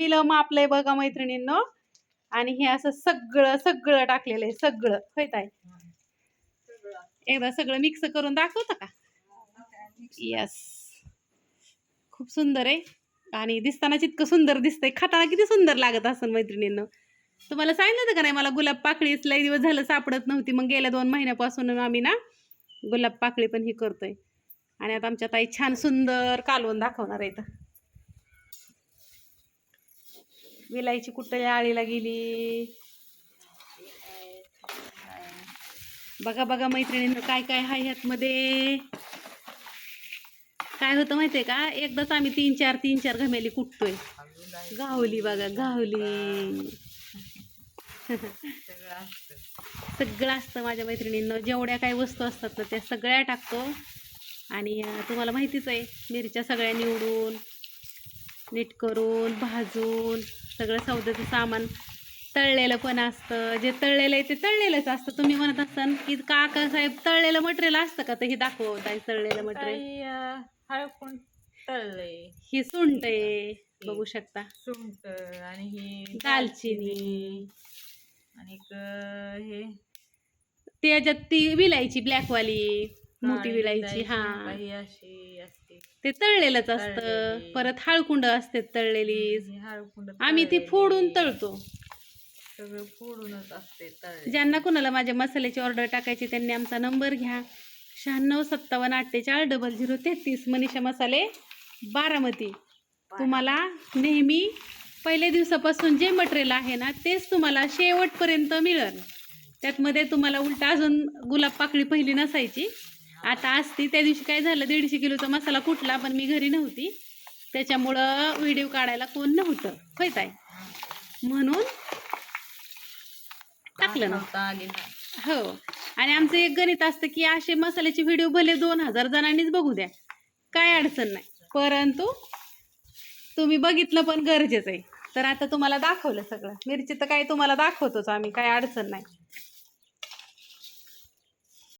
पिलं मापलंय बघा मैत्रिणींनो. आणि हे असं सगळं सगळं टाकलेलं आहे सगळं. होय ताई? एकदा सगळं मिक्स करून दाखवता का? यस खूप सुंदर आहे. आणि दिसताना जितकं सुंदर दिसतंय खाताना किती सुंदर लागत असेल मैत्रिणींनो. तुम्हाला सांगितलं होतं का नाही मला गुलाब पाकळीच लई दिवस झालं सापडत नव्हती. मग गेल्या दोन महिन्यापासून आम्ही ना गुलाब पाकळी पण ही करतोय. आणि आता आमच्या ताई छान सुंदर कालवून दाखवणार आहे इथं विलायची कुठल्या आळीला गेली? बघा बघा मैत्रिणींना काय काय आहे ह्यातमध्ये? काय होतं माहितीये का? एकदाच आम्ही तीन चार तीन चार घमेली कुटतोय. गावली बघा गावली. सगळं असतं माझ्या मैत्रिणींना. जेवढ्या काही वस्तू असतात ना त्या सगळ्या टाकतो. आणि तुम्हाला माहितीच आहे मिरच्या सगळ्या निवडून नीट करून भाजून सगळं सौद्याचं सामान तळलेलं पण असतं. जे तळलेलं आहे ते तळलेलंच असतं. तुम्ही म्हणत असाल की काका साहेब तळलेलं मटेरियल असतं का? तर हे दाखवत आहे तळलेलं मटेरियल ही सुंट आहे. बघू शकता. सुंट आणि ही दालचिनी. आणि हे त्याच्यात ती विलायची ब्लॅकवाली मोठी विलायची हा. काही अशी असते. ते तळलेलंच असतं. तळलेली. परत हळकुंड असते तळलेली. ही हळकुंड आम्ही ती तळलेली. फोडून तळतो. सगळं फोडूनच असते तळले ज्यांना कोणाला माझ्या मसाल्याची ऑर्डर टाकायची त्यांनी आमचा नंबर घ्या. शहाण्णव सत्तावन्न अठ्ठेचाळीस डबल झिरो तेहतीस. मनीषा मसाले बारामती. तुम्हाला नेहमी पहिल्या दिवसापासून जे मटेरियल आहे ना तेच तुम्हाला शेवटपर्यंत मिळेल. त्यातमध्ये तुम्हाला उलटा अजून गुलाब पाकळी पहिली नसायची. आता असती त्या दिवशी काय झालं दीडशे किलोचा मसाला कुठला पण मी घरी नव्हती. त्याच्यामुळं व्हिडिओ काढायला कोण नव्हतं. होय ताई? म्हणून टाकलं ना. दाखवता आली नाही. हो. आणि आमचं एक गणित असतं की असे मसाल्याचे व्हिडिओ भले दोन हजार जणांनीच बघू द्या. काय अडचण नाही. परंतु तुम्ही बघितलं पण गरजेचं आहे. तर आता तुम्हाला दाखवलं सगळं. मिरची तर काय तुम्हाला दाखवतोच आम्ही. काय अडचण नाही.